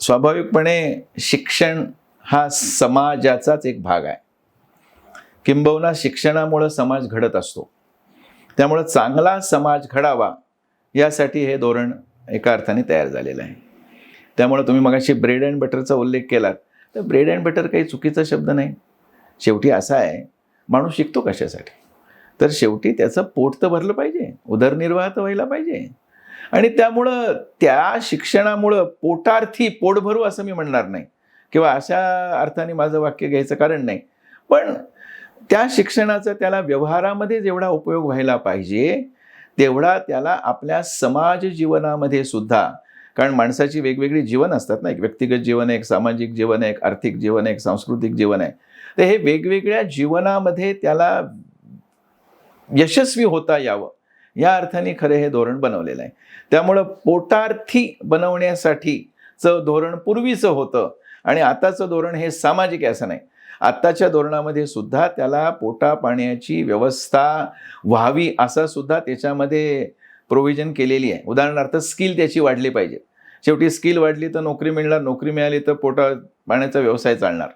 स्वाभाविकपणे शिक्षण हा समाजाचाच एक भाग आहे. किंबहुना शिक्षणामुळं समाज घडत असतो. त्यामुळं चांगला समाज घडावा यासाठी हे धोरण एका अर्थाने तयार झालेलं आहे. त्यामुळं तुम्ही मगाशी ब्रेड अँड बटरचा उल्लेख केलात. तर ब्रेड अँड बटर काही चुकीचा शब्द नाही. शेवटी असा आहे माणूस शिकतो कशासाठी? तर शेवटी त्याचं पोट तर भरलं पाहिजे उदरनिर्वाह तर व्हायला पाहिजे. आणि त्यामुळं त्या शिक्षणामुळं पोटार्थी पोटभरू असं मी म्हणणार नाही. किंवा अशा अर्थाने माझं वाक्य घ्यायचं कारण नाही. पण त्या शिक्षणाचा त्याला व्यवहारामध्ये जेवढा उपयोग व्हायला पाहिजे तेवढा त्याला आपल्या समाज जीवनामध्ये सुद्धा कारण माणसाची वेगवेगळी जीवन असतात ना एक व्यक्तिगत जीवन आहे एक सामाजिक जीवन आहे एक आर्थिक जीवन आहे एक सांस्कृतिक जीवन आहे. तर हे वेगवेगळ्या जीवनामध्ये त्याला यशस्वी होता यावं. या अर्थाने खरे हे धोरण बनवलेलं आहे. त्यामुळं पोटार्थी बनवण्यासाठीचं धोरण पूर्वीचं होतं आणि आताचं धोरण हे सामाजिक आहे असं नाही. आत्ताच्या धोरणामध्ये सुद्धा त्याला पोटा पाण्याची व्यवस्था व्हावी असं सुद्धा त्याच्यामध्ये प्रोव्हिजन केलेली आहे. उदाहरणार्थ स्किल त्याची वाढली पाहिजे. शेवटी स्किल वाढली तर नोकरी मिळणार नोकरी मिळाली तर पोटा पाण्याचा व्यवसाय चालणार.